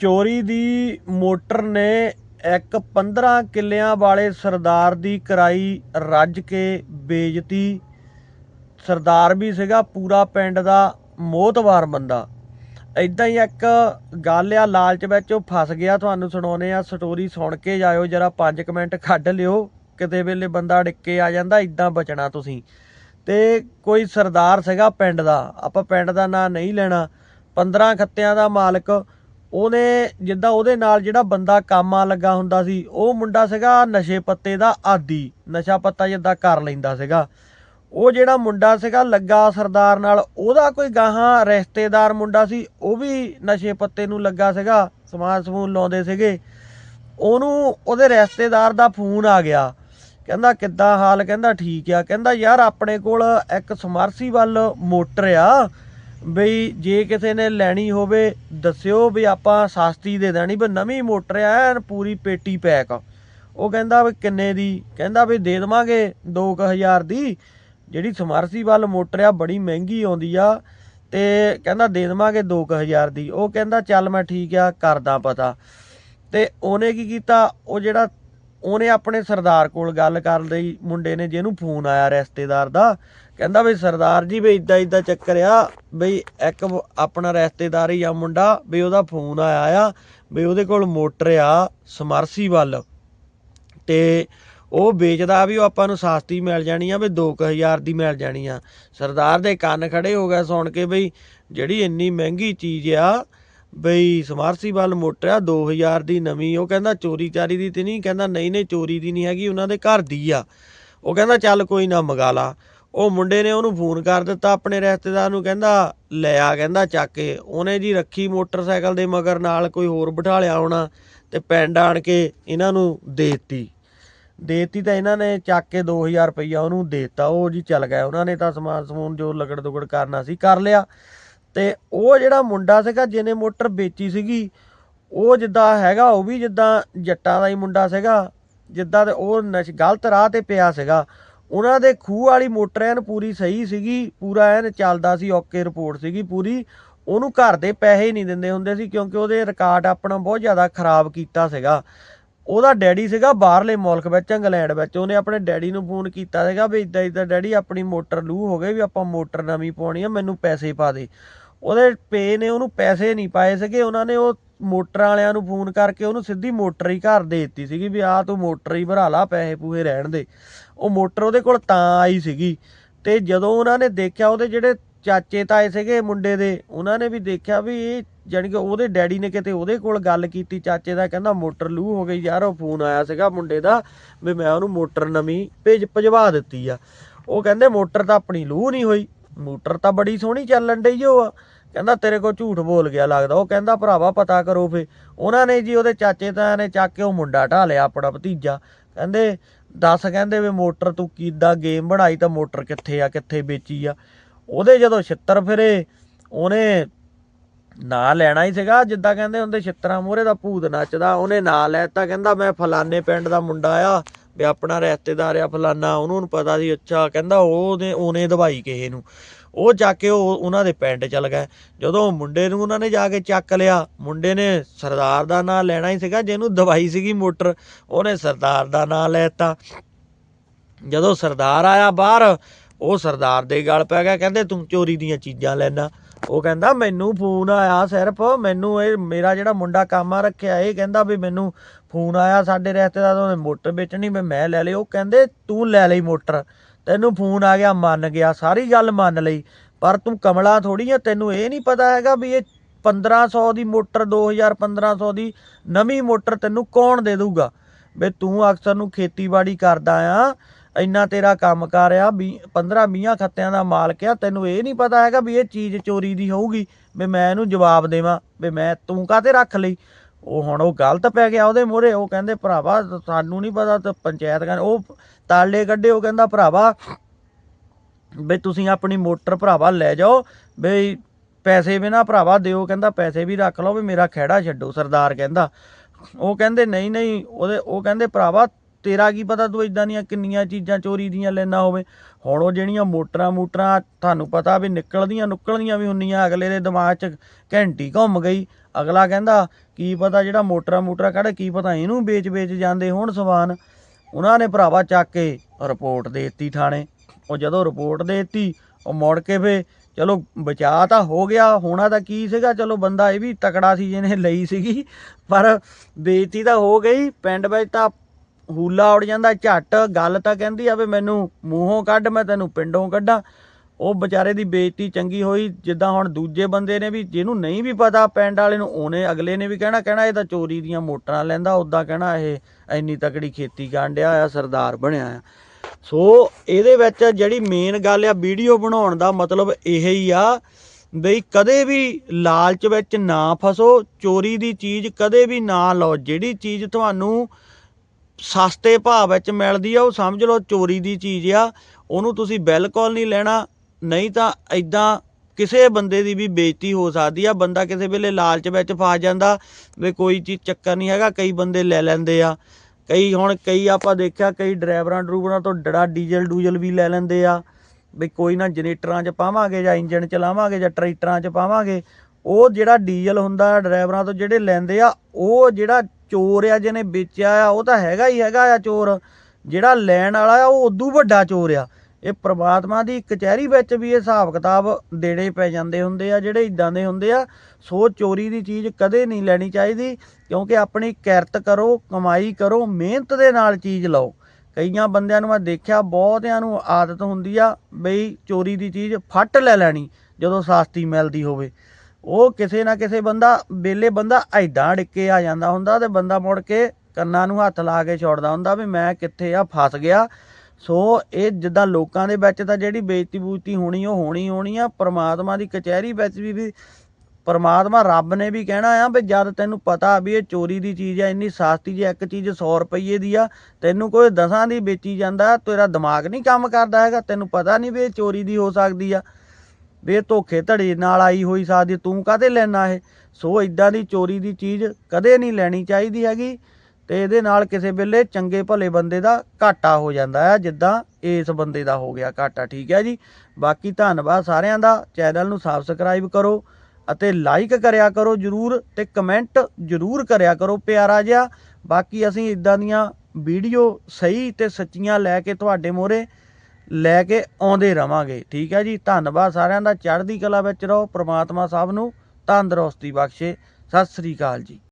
ਚੋਰੀ ਦੀ ਮੋਟਰ ਨੇ ਇੱਕ 15 ਕਿੱਲਿਆਂ ਵਾਲੇ ਸਰਦਾਰ ਦੀ ਕਰਾਈ ਰੱਜ ਕੇ ਬੇਇੱਜ਼ਤੀ। ਸਰਦਾਰ ਵੀ ਸੀਗਾ, ਪੂਰਾ ਪਿੰਡ ਦਾ ਮੋਹਤਵਾਰ ਬੰਦਾ। ਇਦਾਂ ਹੀ ਇੱਕ ਗੱਲ ਆ, ਲਾਲਚ ਵਿੱਚ ਉਹ ਫਸ ਗਿਆ, ਤੁਹਾਨੂੰ ਸੁਣਾਉਨੇ ਆ ਸਟੋਰੀ ਸੁਣ ਕੇ ਜਾਇਓ, ਜਰਾ 5 ਮਿੰਟ ਕੱਢ ਲਿਓ, ਕਿਤੇ ਵੇਲੇ ਬੰਦਾ ਡਿੱਕੇ ਆ ਜਾਂਦਾ ਇਦਾਂ ਬਚਣਾ ਤੁਸੀਂ। ਤੇ ਕੋਈ ਸਰਦਾਰ ਸੀਗਾ ਪਿੰਡ ਦਾ, ਆਪਾਂ ਪਿੰਡ ਦਾ ਨਾਂ ਨਹੀਂ ਲੈਣਾ 15 ਖੱਤਿਆਂ ਦਾ ਮਾਲਕ ਉਹਨੇ ਜਿੱਦਾਂ ਉਹਦੇ ਨਾਲ ਜਿਹੜਾ ਬੰਦਾ ਕਾਮਾਂ ਲੱਗਾ ਹੁੰਦਾ ਸੀ, ਉਹ ਮੁੰਡਾ ਸੀਗਾ ਨਸ਼ੇ ਪੱਤੇ ਦਾ ਆਦੀ, ਨਸ਼ਾ ਪੱਤਾ ਜਿੱਦਾਂ ਕਰ ਲੈਂਦਾ ਸੀਗਾ। ਉਹ ਜਿਹੜਾ ਮੁੰਡਾ ਸੀਗਾ ਲੱਗਾ ਸਰਦਾਰ ਨਾਲ, ਉਹਦਾ ਕੋਈ ਗਾਹਾਂ ਰਿਸ਼ਤੇਦਾਰ ਮੁੰਡਾ ਸੀ, ਉਹ ਵੀ ਨਸ਼ੇ ਪੱਤੇ ਨੂੰ ਲੱਗਾ ਸੀਗਾ ਸਮਾਜ ਸਮੂਹ ਲਾਉਂਦੇ ਸੀਗੇ। ਉਹਨੂੰ ਉਹਦੇ ਰਿਸ਼ਤੇਦਾਰ ਦਾ ਫੋਨ ਆ ਗਿਆ। ਕਹਿੰਦਾ, ਕਿੱਦਾਂ ਹਾਲ? ਕਹਿੰਦਾ, ਠੀਕ ਆ। ਕਹਿੰਦਾ, ਯਾਰ, ਆਪਣੇ ਕੋਲ ਇੱਕ ਸਮਰਸੀਬਲ ਮੋਟਰ ਆ ਬਈ ਜੇ ਕਿਸੇ ਨੇ ਲੈਣੀ ਹੋਵੇ, ਦੱਸਿਓ ਵੀ ਆਪਾਂ ਸਸਤੀ ਦੇ ਦੇਣੀ, ਵੀ ਨਵੀਂ ਮੋਟਰ ਆ ਪੂਰੀ ਪੇਟੀ ਪੈਕ ਉਹ ਕਹਿੰਦਾ ਵੀ ਕਿੰਨੇ ਦੀ? ਕਹਿੰਦਾ ਵੀ ਦੇ ਦੇਵਾਂਗੇ 2000 ਦੀ। ਜਿਹੜੀ ਸਮਰਸੀਬਲ ਮੋਟਰ ਆ, ਬੜੀ ਮਹਿੰਗੀ ਆਉਂਦੀ ਆ, ਤੇ ਕਹਿੰਦਾ ਦੇ ਦੇਵਾਂਗੇ 2000 ਦੀ। ਉਹ ਕਹਿੰਦਾ, ਚੱਲ ਮੈਂ ਠੀਕ ਆ, ਕਰਦਾ ਪਤਾ। ਤੇ ਉਹਨੇ ਕੀ ਕੀਤਾ? ਉਹ ਜਿਹੜਾ, ਉਹਨੇ ਆਪਣੇ ਸਰਦਾਰ ਕੋਲ ਗੱਲ ਕਰ ਲਈ। ਮੁੰਡੇ ਨੇ ਜਿਹਨੂੰ ਫੋਨ ਆਇਆ ਰਿਸ਼ਤੇਦਾਰ ਦਾ ਕਹਿੰਦਾ ਵੀ ਸਰਦਾਰ ਜੀ ਵੀ ਇਦਾਂ ਇਦਾਂ ਚੱਕਰ ਆ ਬਈ ਇੱਕ ਆਪਣਾ ਰਿਸ਼ਤੇਦਾਰ ਹੀ ਆ ਮੁੰਡਾ, ਵੀ ਉਹਦਾ ਫੋਨ ਆਇਆ ਆ, ਵੀ ਉਹਦੇ ਕੋਲ ਮੋਟਰ ਆ ਸਮਰਸੀਬਲ ਤੇ ਉਹ ਵੇਚਦਾ ਵੀ ਉਹ ਆਪਾਂ ਨੂੰ ਸਸਤੀ ਮਿਲ ਜਾਣੀ ਆ, ਵੀ 2000 ਦੀ ਮਿਲ ਜਾਣੀ ਆ। ਸਰਦਾਰ ਦੇ ਕੰਨ ਖੜੇ ਹੋ ਗਏ ਸੁਣ ਕੇ ਬਈ ਜਿਹੜੀ ਇੰਨੀ ਮਹਿੰਗੀ ਚੀਜ਼ ਆ ਬਈ ਸਮਰਸੀਬਲ ਮੋਟਰ ਆ 2000 ਦੀ ਨਵੀਂ। ਉਹ ਕਹਿੰਦਾ ਚੋਰੀ ਚਾਰੀ ਦੀ ਤੇ ਨਹੀਂ, ਕਹਿੰਦਾ ਨਹੀਂ ਨਹੀਂ, ਚੋਰੀ ਦੀ ਨਹੀਂ ਹੈਗੀ, ਉਹਨਾਂ ਦੇ ਘਰ ਦੀ ਆ। ਉਹ ਕਹਿੰਦਾ ਚੱਲ ਕੋਈ ਨਾ ਮੰਗਾ ਲਾ। ਉਹ ਮੁੰਡੇ ਨੇ ਉਹਨੂੰ ਫੋਨ ਕਰ ਦਿੱਤਾ ਆਪਣੇ ਰਿਸ਼ਤੇਦਾਰ ਨੂੰ, ਕਹਿੰਦਾ, ਲੈ ਆ, ਕਹਿੰਦਾ, ਚੱਕ ਕੇ। ਉਹਨੇ ਜੀ ਰੱਖੀ ਮੋਟਰਸਾਈਕਲ ਦੇ ਮਗਰ ਨਾਲ ਕੋਈ ਹੋਰ ਬਿਠਾ ਲਿਆ ਹੋਣਾ ਤੇ ਪਿੰਡ ਆਣ ਕੇ ਇਹਨਾਂ ਨੂੰ ਦੇਤੀ। ਦੇਤੀ ਤਾਂ ਇਹਨਾਂ ਨੇ ਚੱਕ ਕੇ 2000 ਰੁਪਈਆ ਉਹਨੂੰ ਦੇਤਾ। ਉਹ ਜੀ ਚੱਲ ਗਿਆ ਉਹਨਾਂ ਨੇ ਤਾਂ ਸਮਾਨ ਸਮੂਨ ਜੋ ਲਗੜ ਦੁਗੜ ਕਰਨਾ ਸੀ, ਕਰ ਲਿਆ। ਤੇ ਉਹ ਜਿਹੜਾ ਮੁੰਡਾ ਸੀਗਾ, ਜਿਹਨੇ ਮੋਟਰ ਵੇਚੀ ਸੀਗੀ, ਉਹ ਜਿੱਦਾਂ ਹੈਗਾ, ਉਹ ਵੀ ਜਿੱਦਾਂ ਜੱਟਾਂ ਦਾ ਹੀ ਮੁੰਡਾ ਸੀਗਾ, ਜਿੱਦਾਂ ਤੇ ਉਹ ਨਸ਼, ਗਲਤ ਰਾਹ ਤੇ ਪਿਆ ਸੀਗਾ। ਉਹਨਾਂ ਦੇ ਖੂਹ ਵਾਲੀ ਮੋਟਰ ਐਨ ਪੂਰੀ ਸਹੀ ਸੀਗੀ, ਪੂਰਾ ਐਨ ਚੱਲਦਾ ਸੀ, ਓਕੇ ਰਿਪੋਰਟ ਸੀਗੀ ਪੂਰੀ। ਉਹਨੂੰ ਘਰ ਦੇ ਪੈਸੇ ਹੀ ਨਹੀਂ ਦਿੰਦੇ ਹੁੰਦੇ ਸੀ, ਕਿਉਂਕਿ ਉਹਦੇ ਰਿਕਾਰਡ ਆਪਣਾ ਬਹੁਤ ਜ਼ਿਆਦਾ ਖਰਾਬ ਕੀਤਾ ਸੀਗਾ। ਉਹਦਾ ਡੈਡੀ ਸੀਗਾ ਬਾਹਰਲੇ ਮੁਲਕ ਵਿੱਚ, ਇੰਗਲੈਂਡ ਵਿੱਚ। ਉਹਨੇ ਆਪਣੇ ਡੈਡੀ ਨੂੰ ਫੋਨ ਕੀਤਾ ਸੀਗਾ ਵੀ ਇਦਾਂ ਇਦਾਂ ਡੈਡੀ, ਆਪਣੀ ਮੋਟਰ ਲੂ ਹੋ ਗਈ ਵੀ ਆਪਾਂ ਮੋਟਰ ਨਵੀਂ ਪਾਉਣੀ ਆ, ਮੈਨੂੰ ਪੈਸੇ ਪਾ ਦੇ। ਉਹਦੇ ਪੇ ਨੇ ਉਹਨੂੰ ਪੈਸੇ ਨਹੀਂ ਪਾਏ ਸੀਗੇ, ਉਹਨਾਂ ਨੇ ਉਹ ਮੋਟਰ ਵਾਲਿਆਂ ਨੂੰ ਫੋਨ ਕਰਕੇ ਉਹਨੂੰ ਸਿੱਧੀ ਮੋਟਰ ਹੀ ਘਰ ਦੇ ਦਿੱਤੀ ਸੀਗੀ ਵੀ ਆ ਤੂੰ ਮੋਟਰ ਹੀ ਭਰਾ ਲਾ, ਪੈਸੇ ਪੂਹੇ ਰਹਿਣ ਦੇ। ਉਹ ਮੋਟਰ ਉਹਦੇ ਕੋਲ ਤਾਂ ਆਈ ਸੀਗੀ। ਤੇ ਜਦੋਂ ਉਹਨਾਂ ਨੇ ਦੇਖਿਆ ਉਹਦੇ ਜਿਹੜੇ ਚਾਚੇ ਤਾਏ ਸੀਗੇ ਮੁੰਡੇ ਦੇ, ਉਹਨਾਂ ਨੇ ਵੀ ਦੇਖਿਆ ਵੀ ਇਹ ਜਾਣੀ ਕਿ ਉਹਦੇ ਡੈਡੀ ਨੇ ਕਿਤੇ ਉਹਦੇ ਕੋਲ ਗੱਲ ਕੀਤੀ, ਚਾਚੇ ਦਾ ਕਹਿੰਦਾ ਮੋਟਰ ਲੂ ਹੋ ਗਈ ਯਾਰ, ਉਹ ਫੋਨ ਆਇਆ ਸੀਗਾ ਮੁੰਡੇ ਦਾ ਵੀ ਮੈਂ ਉਹਨੂੰ ਮੋਟਰ ਨਵੀਂ ਭੇਜ, ਭਜਵਾ ਦਿੱਤੀ ਆ। ਉਹ ਕਹਿੰਦੇ ਮੋਟਰ ਤਾਂ ਆਪਣੀ ਲੂ ਨਹੀਂ ਹੋਈ, ਮੋਟਰ ਤਾਂ ਬੜੀ ਸੋਹਣੀ ਚੱਲਣ ਡਈ ਓ ਆ। ਕਹਿੰਦਾ ਤੇਰੇ ਕੋਲ ਝੂਠ ਬੋਲ ਗਿਆ ਲੱਗਦਾ। ਉਹ ਕਹਿੰਦਾ ਭਰਾਵਾ ਪਤਾ ਕਰੋ ਫੇ। ਉਹਨਾਂ ਨੇ ਜੀ ਉਹਦੇ ਚਾਚੇ ਤਾਇਆ ਨੇ ਚੱਕ ਕੇ ਉਹ ਮੁੰਡਾ ਢਾ ਲਿਆ ਆਪਣਾ ਭਤੀਜਾ। ਕਹਿੰਦੇ ਦੱਸ ਕਹਿੰਦੇ ਵੀ ਮੋਟਰ ਤੂੰ ਕਿੱਦਾਂ ਗੇਮ ਬਣਾਈ ਤਾਂ ਮੋਟਰ ਕਿੱਥੇ ਆ, ਕਿੱਥੇ ਵੇਚੀ ਆ। ਉਹਦੇ ਜਦੋਂ ਛਿੱਤਰ ਫਿਰੇ, ਉਹਨੇ ਨਾਂ ਲੈਣਾ ਹੀ ਸੀਗਾ, ਜਿੱਦਾਂ ਕਹਿੰਦੇ ਹੁੰਦੇ, ਛਿੱਤਰਾਂ ਮੂਹਰੇ ਦਾ ਭੂਤ ਨੱਚਦਾ, ਉਹਨੇ ਨਾਂ ਲੈਤਾ ਕਹਿੰਦਾ ਮੈਂ ਫਲਾਣੇ ਪਿੰਡ ਦਾ ਮੁੰਡਾ ਆ ਵੀ ਆਪਣਾ ਰਿਸ਼ਤੇਦਾਰ ਆ ਫਲਾਨਾ, ਉਹਨੂੰ ਨੂੰ ਪਤਾ ਸੀ, ਅੱਛਾ, ਕਹਿੰਦਾ ਉਹਨੇ ਉਹਨੇ ਦਵਾਈ ਕਿਸੇ ਨੂੰ। ਉਹ ਜਾ ਕੇ ਉਹ ਉਹਨਾਂ ਦੇ ਪਿੰਡ ਚਲ ਗਏ ਜਦੋਂ ਮੁੰਡੇ ਨੂੰ ਉਹਨਾਂ ਨੇ ਜਾ ਕੇ ਚੱਕ ਲਿਆ, ਮੁੰਡੇ ਨੇ ਸਰਦਾਰ ਦਾ ਨਾਂ ਲੈਣਾ ਹੀ ਸੀਗਾ, ਜਿਹਨੂੰ ਦਵਾਈ ਸੀਗੀ ਮੋਟਰ, ਉਹਨੇ ਸਰਦਾਰ ਦਾ ਨਾਂ ਲੈਤਾ ਜਦੋਂ ਸਰਦਾਰ ਆਇਆ ਬਾਹਰ, ਉਹ ਸਰਦਾਰ ਦੇ ਗਲ ਪੈ ਗਿਆ, ਕਹਿੰਦੇ ਤੂੰ ਚੋਰੀ ਦੀਆਂ ਚੀਜ਼ਾਂ ਲੈਣਾ ਉਹ ਕਹਿੰਦਾ, ਮੈਨੂੰ ਫੋਨ ਆਇਆ ਸਿਰਫ, ਮੈਨੂੰ ਇਹ ਮੇਰਾ ਜਿਹੜਾ ਮੁੰਡਾ ਕਾਮਾ ਰੱਖਿਆ, ਇਹ ਕਹਿੰਦਾ ਵੀ ਮੈਨੂੰ ਫੋਨ ਆਇਆ ਸਾਡੇ ਰਿਸ਼ਤੇਦਾਰ ਤੋਂ ਉਹਨੇ ਮੋਟਰ ਵੇਚਣੀ, ਵੀ ਮੈਂ ਲੈ ਲਈ। ਉਹ ਕਹਿੰਦੇ, ਤੂੰ ਲੈ ਲਈ ਮੋਟਰ, ਤੈਨੂੰ ਫੋਨ ਆ ਗਿਆ, ਮੰਨ ਗਿਆ, ਸਾਰੀ ਗੱਲ ਮੰਨ ਲਈ, ਪਰ ਤੂੰ ਕਮਲਾ ਥੋੜੀ ਆ, ਤੈਨੂੰ ਇਹ ਨਹੀਂ ਪਤਾ ਹੈਗਾ ਵੀ ਇਹ 1500 ਦੀ ਮੋਟਰ 2000 1500 ਦੀ ਨਵੀਂ ਮੋਟਰ ਤੈਨੂੰ ਕੌਣ ਦੇ ਦੂਗਾ ਵੀ ਤੂੰ ਅਕਸਰ ਨੂੰ ਖੇਤੀਬਾੜੀ ਕਰਦਾ ਆ ਇੰਨਾ ਤੇਰਾ ਕੰਮ ਕਰ ਆ 15 20 ਖੱਤਿਆਂ ਦਾ ਮਾਲਕ ਆ, ਤੈਨੂੰ ਇਹ ਨਹੀਂ ਪਤਾ ਹੈਗਾ ਵੀ ਇਹ ਚੀਜ਼ ਚੋਰੀ ਦੀ ਹੋਊਗੀ, ਵੀ ਮੈਂ ਇਹਨੂੰ ਜਵਾਬ ਦੇਵਾਂ, ਵੀ ਮੈਂ ਤੂੰ ਕਾਤੇ ਰੱਖ ਲਈ? ਉਹ ਹੁਣ ਉਹ ਗਲਤ ਪੈ ਗਿਆ ਉਹਦੇ ਮੂਹਰੇ, ਉਹ ਕਹਿੰਦੇ, ਭਰਾਵਾ, ਸਾਨੂੰ ਨਹੀਂ ਪਤਾ ਤੇ ਪੰਚਾਇਤ ਕਹਿੰਦੇ, ਉਹ ਤਾਲੇ ਕੱਢੇ, ਉਹ ਕਹਿੰਦਾ, ਭਰਾਵਾ, ਵੀ ਤੁਸੀਂ ਆਪਣੀ ਮੋਟਰ ਭਰਾਵਾ ਲੈ ਜਾਓ, ਵੀ ਪੈਸੇ ਵੀ ਨਾ ਭਰਾਵਾ ਦਿਓ। ਕਹਿੰਦਾ, ਪੈਸੇ ਵੀ ਰੱਖ ਲਓ, ਵੀ ਮੇਰਾ ਖਹਿੜਾ ਛੱਡੋ, ਸਰਦਾਰ ਕਹਿੰਦਾ। ਉਹ ਕਹਿੰਦੇ, ਨਹੀਂ ਨਹੀਂ, ਉਹਦੇ, ਉਹ ਕਹਿੰਦੇ, ਭਰਾਵਾ ਤੇਰਾ ਕੀ ਪਤਾ ਤੂੰ ਇਦਾਂ ਦੀਆਂ ਕਿੰਨੀਆਂ ਚੀਜ਼ਾਂ ਚੋਰੀ ਦੀਆਂ ਲੈਣਾ ਹੋਵੇ। ਹੁਣ ਉਹ ਜਿਹੜੀਆਂ ਮੋਟਰਾਂ ਮੋਟਰਾਂ ਤੁਹਾਨੂੰ ਪਤਾ ਵੀ ਨਿਕਲਦੀਆਂ ਨੁੱਕਲਦੀਆਂ ਵੀ ਹੁੰਦੀਆਂ, ਅਗਲੇ ਦੇ ਦਿਮਾਗ 'ਚ ਘੰਟੀ ਘੁੰਮ ਗਈ। ਅਗਲਾ ਕਹਿੰਦਾ, ਕੀ ਪਤਾ ਜਿਹੜਾ ਮੋਟਰਾਂ ਮੋਟਰਾਂ ਕੱਢ, ਕੀ ਪਤਾ ਇਹਨੂੰ ਵੇਚ ਵੇਚ ਜਾਂਦੇ ਹੋਣ ਸਮਾਨ। ਉਹਨਾਂ ਨੇ ਭਰਾਵਾ ਚੱਕ ਕੇ ਰਿਪੋਰਟ ਦੇ ਦਿੱਤੀ ਥਾਣੇ। ਉਹ ਜਦੋਂ ਰਿਪੋਰਟ ਦੇ ਦਿੱਤੀ, ਉਹ ਮੁੜ ਕੇ ਫੇ ਚਲੋ ਬਚਾ ਤਾਂ ਹੋ ਗਿਆ, ਹੋਣਾ ਤਾਂ ਕੀ ਸੀਗਾ? ਚਲੋ ਬੰਦਾ ਇਹ ਵੀ ਤਕੜਾ ਸੀ ਜਿਹਨੇ ਲਈ ਸੀਗੀ, ਪਰ ਬੇਇੱਜ਼ਤੀ ਤਾਂ ਹੋ ਗਈ। ਪਿੰਡ ਵਿੱਚ ਤਾਂ ਹੂਲਾ ਉੜ ਜਾਂਦਾ, ਝੱਟ ਗੱਲ ਤਾਂ ਕਹਿੰਦੀ ਆ ਵੀ ਮੈਨੂੰ ਮੂੰਹੋਂ ਕੱਢ, ਮੈਂ ਤੈਨੂੰ ਪਿੰਡੋਂ ਕੱਢਾਂ। ਉਹ ਵਿਚਾਰੇ ਦੀ ਬੇਇੱਜ਼ਤੀ ਚੰਗੀ ਹੋਈ, ਜਿੱਦਾਂ ਹੁਣ ਦੂਜੇ ਬੰਦੇ ਨੇ ਵੀ, ਜਿਹਨੂੰ ਨਹੀਂ ਵੀ ਪਤਾ ਪਿੰਡ ਵਾਲੇ ਨੂੰ, ਉਹਨੇ ਅਗਲੇ ਨੇ ਵੀ ਕਹਿਣਾ ਕਹਿਣਾ ਇਹ ਤਾਂ ਚੋਰੀ ਦੀਆਂ ਮੋਟਰਾਂ ਲੈਂਦਾ ਉਦਾਂ ਕਹਿਣਾ ਇਹ ਇੰਨੀ ਤਕੜੀ ਖੇਤੀ ਕਰਨ ਡਿਆ ਆ, ਸਰਦਾਰ ਬਣਿਆ ਆ। ਸੋ ਇਹਦੇ ਵਿੱਚ ਜਿਹੜੀ ਮੇਨ ਗੱਲ ਆ ਵੀਡੀਓ ਬਣਾਉਣ ਦਾ ਮਤਲਬ ਇਹ ਹੀ ਆ ਬਈ ਕਦੇ ਵੀ ਲਾਲਚ ਵਿੱਚ ਨਾ ਫਸੋ, ਚੋਰੀ ਦੀ ਚੀਜ਼ ਕਦੇ ਵੀ ਨਾ ਲਓ। ਜਿਹੜੀ ਚੀਜ਼ ਤੁਹਾਨੂੰ ਸਸਤੇ ਭਾਅ ਵਿੱਚ ਮਿਲਦੀ ਆ, ਉਹ ਸਮਝ ਲਓ ਚੋਰੀ ਦੀ ਚੀਜ਼ ਆ, ਉਹਨੂੰ ਤੁਸੀਂ ਬਿਲਕੁਲ ਨਹੀਂ ਲੈਣਾ, ਨਹੀਂ ਤਾਂ ਐਦਾਂ ਕਿਸੇ ਬੰਦੇ ਦੀ ਵੀ ਬੇਇੱਜ਼ਤੀ ਹੋ ਸਕਦੀ ਆ, ਬੰਦਾ ਕਿਸੇ ਵੇਲੇ ਲਾਲਚ ਵਿੱਚ ਫਸ ਜਾਂਦਾ, ਵੀ ਕੋਈ ਚੀਜ਼ ਚੱਕਰ ਨਹੀਂ ਹੈਗਾ, ਕਈ ਬੰਦੇ ਲੈ ਲੈਂਦੇ ਆ, ਕਈ ਹੁਣ ਕਈ ਆਪਾਂ ਦੇਖਿਆ, ਕਈ ਡਰਾਈਵਰਾਂ ਡਰੂਵਰਾਂ ਤੋਂ ਡੜਾ ਡੀਜ਼ਲ ਡੂਜ਼ਲ ਵੀ ਲੈ ਲੈਂਦੇ ਆ, ਵੀ ਕੋਈ ਨਾ ਜਨਰੇਟਰਾਂ 'ਚ ਪਾਵਾਂਗੇ ਜਾਂ ਇੰਜਣ ਚਲਾਵਾਂਗੇ ਜਾਂ ਟਰੈਕਟਰਾਂ 'ਚ ਪਾਵਾਂਗੇ ਉਹ ਜਿਹੜਾ ਡੀਜ਼ਲ ਹੁੰਦਾ ਡਰਾਈਵਰਾਂ ਤੋਂ ਜਿਹੜੇ ਲੈਂਦੇ ਆ, ਉਹ ਜਿਹੜਾ ਚੋਰ ਆ ਜਿਹਨੇ ਵੇਚਿਆ ਆ, ਉਹ ਤਾਂ ਹੈਗਾ ਹੀ ਹੈਗਾ ਆ ਚੋਰ। ਜਿਹੜਾ ਲੈਣ ਵਾਲਾ ਆ, ਉਹ ਉਦੋਂ ਵੱਡਾ ਚੋਰ ਆ। ਇਹ ਪ੍ਰਮਾਤਮਾ ਦੀ ਕਚਹਿਰੀ ਵਿੱਚ ਵੀ ਇਹ ਹਿਸਾਬ ਕਿਤਾਬ ਦੇਣੇ ਪੈ ਜਾਂਦੇ ਹੁੰਦੇ ਆ, ਜਿਹੜੇ ਇਦਾਂ ਦੇ ਹੁੰਦੇ ਆ, ਸੋ ਚੋਰੀ ਦੀ ਚੀਜ਼ ਕਦੇ ਨਹੀਂ ਲੈਣੀ ਚਾਹੀਦੀ, ਕਿਉਂਕਿ ਆਪਣੀ ਕਿਰਤ ਕਰੋ, ਕਮਾਈ ਕਰੋ, ਮਿਹਨਤ ਦੇ ਨਾਲ ਚੀਜ਼ ਲਓ। ਕਈਆਂ ਬੰਦਿਆਂ ਨੂੰ ਮੈਂ ਦੇਖਿਆ, ਬਹੁਤਿਆਂ ਨੂੰ ਆਦਤ ਹੁੰਦੀ ਆ ਬਈ ਚੋਰੀ ਦੀ ਚੀਜ਼ ਫੱਟ ਲੈ ਲੈਣੀ, ਜਦੋਂ ਸਸਤੀ ਮਿਲਦੀ ਹੋਵੇ। ਉਹ ਕਿਸੇ ਨਾ ਕਿਸੇ ਬੰਦਾ ਵੇਲੇ ਬੰਦਾ ਐਦਾਂ ਡਿੱਕੇ ਆ ਜਾਂਦਾ ਹੁੰਦਾ ਤੇ ਬੰਦਾ ਮੁੜ ਕੇ ਕੰਨਾਂ ਨੂੰ ਹੱਥ ਲਾ ਕੇ ਛੋੜਦਾ ਹੁੰਦਾ ਵੀ ਮੈਂ ਕਿੱਥੇ ਆ, ਫਸ ਗਿਆ। ਸੋ ਇਹ ਜਿੱਦਾਂ ਲੋਕਾਂ ਦੇ ਵਿੱਚ ਤਾਂ ਜਿਹੜੀ ਬੇਇੱਜ਼ਤੀ ਬੂਜ਼ਤੀ ਹੋਣੀ, ਉਹ ਹੋਣੀ ਹੋਣੀ ਆ। ਪਰਮਾਤਮਾ ਦੀ ਕਚਹਿਰੀ ਵਿੱਚ ਵੀ ਪਰਮਾਤਮਾ ਰੱਬ ਨੇ ਵੀ ਕਹਿਣਾ ਆ ਵੀ ਜਦ ਤੈਨੂੰ ਪਤਾ ਵੀ ਇਹ ਚੋਰੀ ਦੀ ਚੀਜ਼ ਆ, ਇੰਨੀ ਸਸਤੀ ਜੇ ਇੱਕ ਚੀਜ਼ 100 ਰੁਪਏ ਦੀ ਆ, ਤੈਨੂੰ ਕੋਈ ਦਸਾਂ ਦੀ ਵੇਚੀ ਜਾਂਦਾ, ਤੇਰਾ ਦਿਮਾਗ ਨਹੀਂ ਕੰਮ ਕਰਦਾ ਹੈਗਾ, ਤੈਨੂੰ ਪਤਾ ਨਹੀਂ ਵੀ ਇਹ ਚੋਰੀ ਦੀ ਹੋ ਸਕਦੀ ਆ। ਵੀ ਇਹ ਧੋਖੇ ਧੜੇ ਨਾਲ ਆਈ ਹੋਈ ਸਾਦੀ, ਤੂੰ ਕਾਹਦੇ ਲੈਣਾ ਇਹ? ਸੋ ਇਦਾਂ ਦੀ ਚੋਰੀ ਦੀ ਚੀਜ਼ ਕਦੇ ਨਹੀਂ ਲੈਣੀ ਚਾਹੀਦੀ ਹੈਗੀ ਤੇ ਇਹਦੇ ਨਾਲ ਕਿਸੇ ਵੇਲੇ ਚੰਗੇ ਭਲੇ ਬੰਦੇ ਦਾ ਘਾਟਾ ਹੋ ਜਾਂਦਾ ਹੈ ਜਿੱਦਾਂ ਇਸ ਬੰਦੇ ਦਾ ਹੋ ਗਿਆ ਘਾਟਾ, ਠੀਕ ਹੈ ਜੀ? ਬਾਕੀ ਧੰਨਵਾਦ ਸਾਰਿਆਂ ਦਾ, ਚੈਨਲ ਨੂੰ ਸਬਸਕ੍ਰਾਈਬ ਕਰੋ ਅਤੇ ਲਾਈਕ ਕਰਿਆ ਕਰੋ ਜਰੂਰ ਤੇ ਕਮੈਂਟ ਜਰੂਰ ਕਰਿਆ ਕਰੋ, ਪਿਆਰਾ ਜਿਹਾ। ਬਾਕੀ ਅਸੀਂ ਇਦਾਂ ਦੀਆਂ ਵੀਡੀਓ ਸਹੀ ਤੇ ਸੱਚੀਆਂ ਲੈ ਕੇ ਤੁਹਾਡੇ ਮੋਰੇ ਲੈ ਕੇ ਆਉਂਦੇ ਰਵਾਂਗੇ। ਠੀਕ ਹੈ ਜੀ? ਧੰਨਵਾਦ ਸਾਰਿਆਂ ਦਾ। ਚੜ੍ਹਦੀ ਕਲਾ ਵਿੱਚ ਰਹੋ। ਪ੍ਰਮਾਤਮਾ ਸਭ ਨੂੰ ਤੰਦਰੁਸਤੀ ਬਖਸ਼ੇ। ਸਤਿ ਸ੍ਰੀ ਅਕਾਲ ਜੀ।